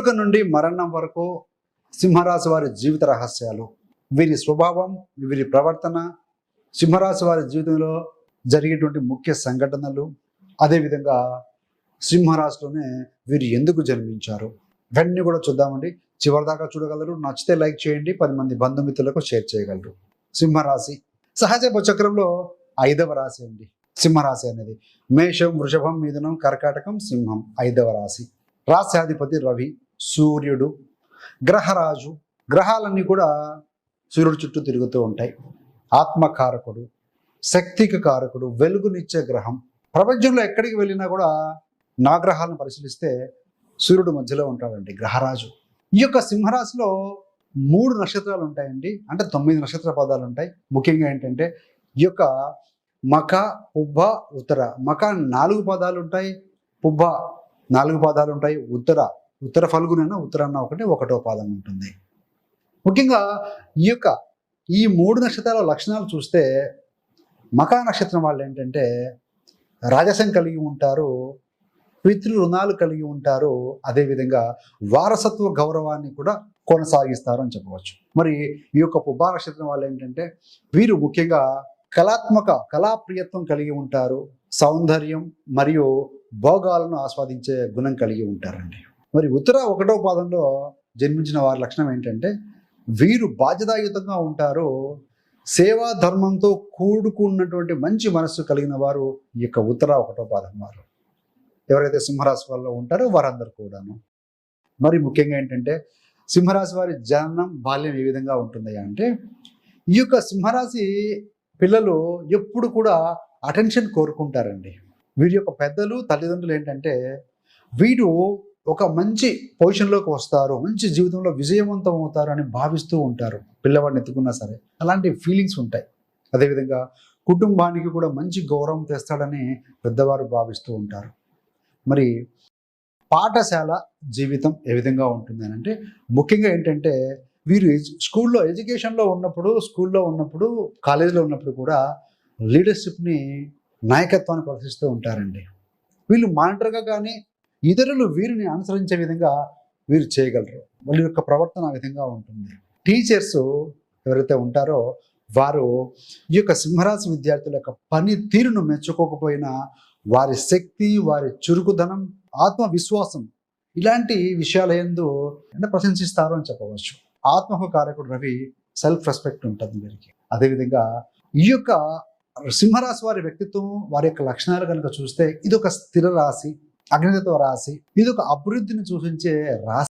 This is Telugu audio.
పుట్టుక నుండి మరణం వరకు సింహరాశి వారి జీవిత రహస్యాలు. వీరి స్వభావం వీరి ప్రవర్తన సింహరాశి వారి జీవితంలో జరిగేటువంటి ముఖ్య సంఘటనలు. అదేవిధంగా సింహరాశిలోనే వీరు ఎందుకు జన్మించారు? ఇవన్నీ కూడా చూద్దామండి. చివరిదాకా చూడగలరు. నచ్చితే లైక్ చేయండి. పది మంది బంధుమిత్రులకు షేర్ చేయగలరు. సింహరాశి సహజ చక్రంలో ఐదవ రాశి అండి. సింహరాశి అనేది మేషం వృషభం మిథునం కర్కాటకం సింహం ఐదవ రాశి. రాశ్యాధిపతి రవి. సూర్యుడు గ్రహరాజు గ్రహాలన్నీ కూడా సూర్యుడు చుట్టూ తిరుగుతూ ఉంటాయి. ఆత్మకారకుడు శక్తికి కారకుడు వెలుగునిచ్చే గ్రహం. ప్రపంచంలో ఎక్కడికి వెళ్ళినా కూడా నా గ్రహాలను పరిశీలిస్తే సూర్యుడు మధ్యలో ఉంటాడండి గ్రహరాజు. ఈ యొక్క సింహరాశిలో మూడు నక్షత్రాలు ఉంటాయండి. అంటే తొమ్మిది నక్షత్ర పదాలు ఉంటాయి. ముఖ్యంగా ఏంటంటే ఈ యొక్క మక పుబ్బ ఉత్తర. మక నాలుగు పదాలు ఉంటాయి. పుబ్బ నాలుగు పదాలు ఉంటాయి. ఉత్తర ఉత్తర ఫల్గునైనా ఉత్తరాన్న ఒకటి ఒకటో పాదం ఉంటుంది. ముఖ్యంగా ఈ యొక్క ఈ మూడు నక్షత్రాల లక్షణాలు చూస్తే మకా నక్షత్రం వాళ్ళు ఏంటంటే రాజసం కలిగి ఉంటారు పితృ రుణాలు కలిగి ఉంటారు అదేవిధంగా వారసత్వ గౌరవాన్ని కూడా కొనసాగిస్తారు అని చెప్పవచ్చు. మరి ఈ యొక్క పుబ్బా నక్షత్రం వాళ్ళు ఏంటంటే వీరు ముఖ్యంగా కళాత్మక కళాప్రియత్వం కలిగి ఉంటారు సౌందర్యం మరియు భోగాలను ఆస్వాదించే గుణం కలిగి ఉంటారండి. మరి ఉత్తర ఒకటో పాదంలో జన్మించిన వారి లక్షణం ఏంటంటే వీరు బాధ్యతాయుతంగా ఉంటారు సేవా ధర్మంతో కూడుకున్నటువంటి మంచి మనస్సు కలిగిన వారు ఈ యొక్క ఉత్తర ఒకటో పాదం వారు. ఎవరైతే సింహరాశి వారిలో ఉంటారో వారందరూ కూడాను. మరి ముఖ్యంగా ఏంటంటే సింహరాశి వారి జననం బాల్యం ఏ విధంగా ఉంటుంది అంటే ఈ యొక్క సింహరాశి పిల్లలు ఎప్పుడు కూడా అటెన్షన్ కోరుకుంటారండి. వీరి యొక్క పెద్దలు తల్లిదండ్రులు ఏంటంటే వీరు ఒక మంచి పొజిషన్లోకి వస్తారు మంచి జీవితంలో విజయవంతం అవుతారు అని భావిస్తూ ఉంటారు. పిల్లవాడిని ఎత్తుకున్నా సరే అలాంటి ఫీలింగ్స్ ఉంటాయి. అదేవిధంగా కుటుంబానికి కూడా మంచి గౌరవం తెస్తాడని పెద్దవారు భావిస్తూ ఉంటారు. మరి పాఠశాల జీవితం ఏ విధంగా ఉంటుంది అని అంటే ముఖ్యంగా ఏంటంటే వీరు స్కూల్లో ఎడ్యుకేషన్లో ఉన్నప్పుడు స్కూల్లో ఉన్నప్పుడు కాలేజీలో ఉన్నప్పుడు కూడా లీడర్షిప్ని నాయకత్వాన్ని ప్రదర్శిస్తూ ఉంటారండి. వీళ్ళు మానిటర్గా కానీ ఇతరులు వీరిని అనుసరించే విధంగా వీరు చేయగలరు. వాళ్ళ యొక్క ప్రవర్తన ఆ విధంగా ఉంటుంది. టీచర్స్ ఎవరైతే ఉంటారో వారు ఈ యొక్క సింహరాశి విద్యార్థుల యొక్క పనితీరును మెచ్చుకోకపోయినా వారి శక్తి వారి చురుకుదనం ఆత్మవిశ్వాసం ఇలాంటి విషయాల ఎందు అంటే ప్రశంసిస్తారు అని చెప్పవచ్చు. ఆత్మకు కారకుడు రవి సెల్ఫ్ రెస్పెక్ట్ ఉంటుంది వీరికి. అదేవిధంగా ఈ యొక్క సింహరాశి వారి వ్యక్తిత్వం వారి యొక్క లక్షణాలు కనుక చూస్తే ఇది ఒక స్థిర రాశి. అగ్నితత్వ రాశి. ఇది ఒక అభివృద్ధిని సూచించే రాశి.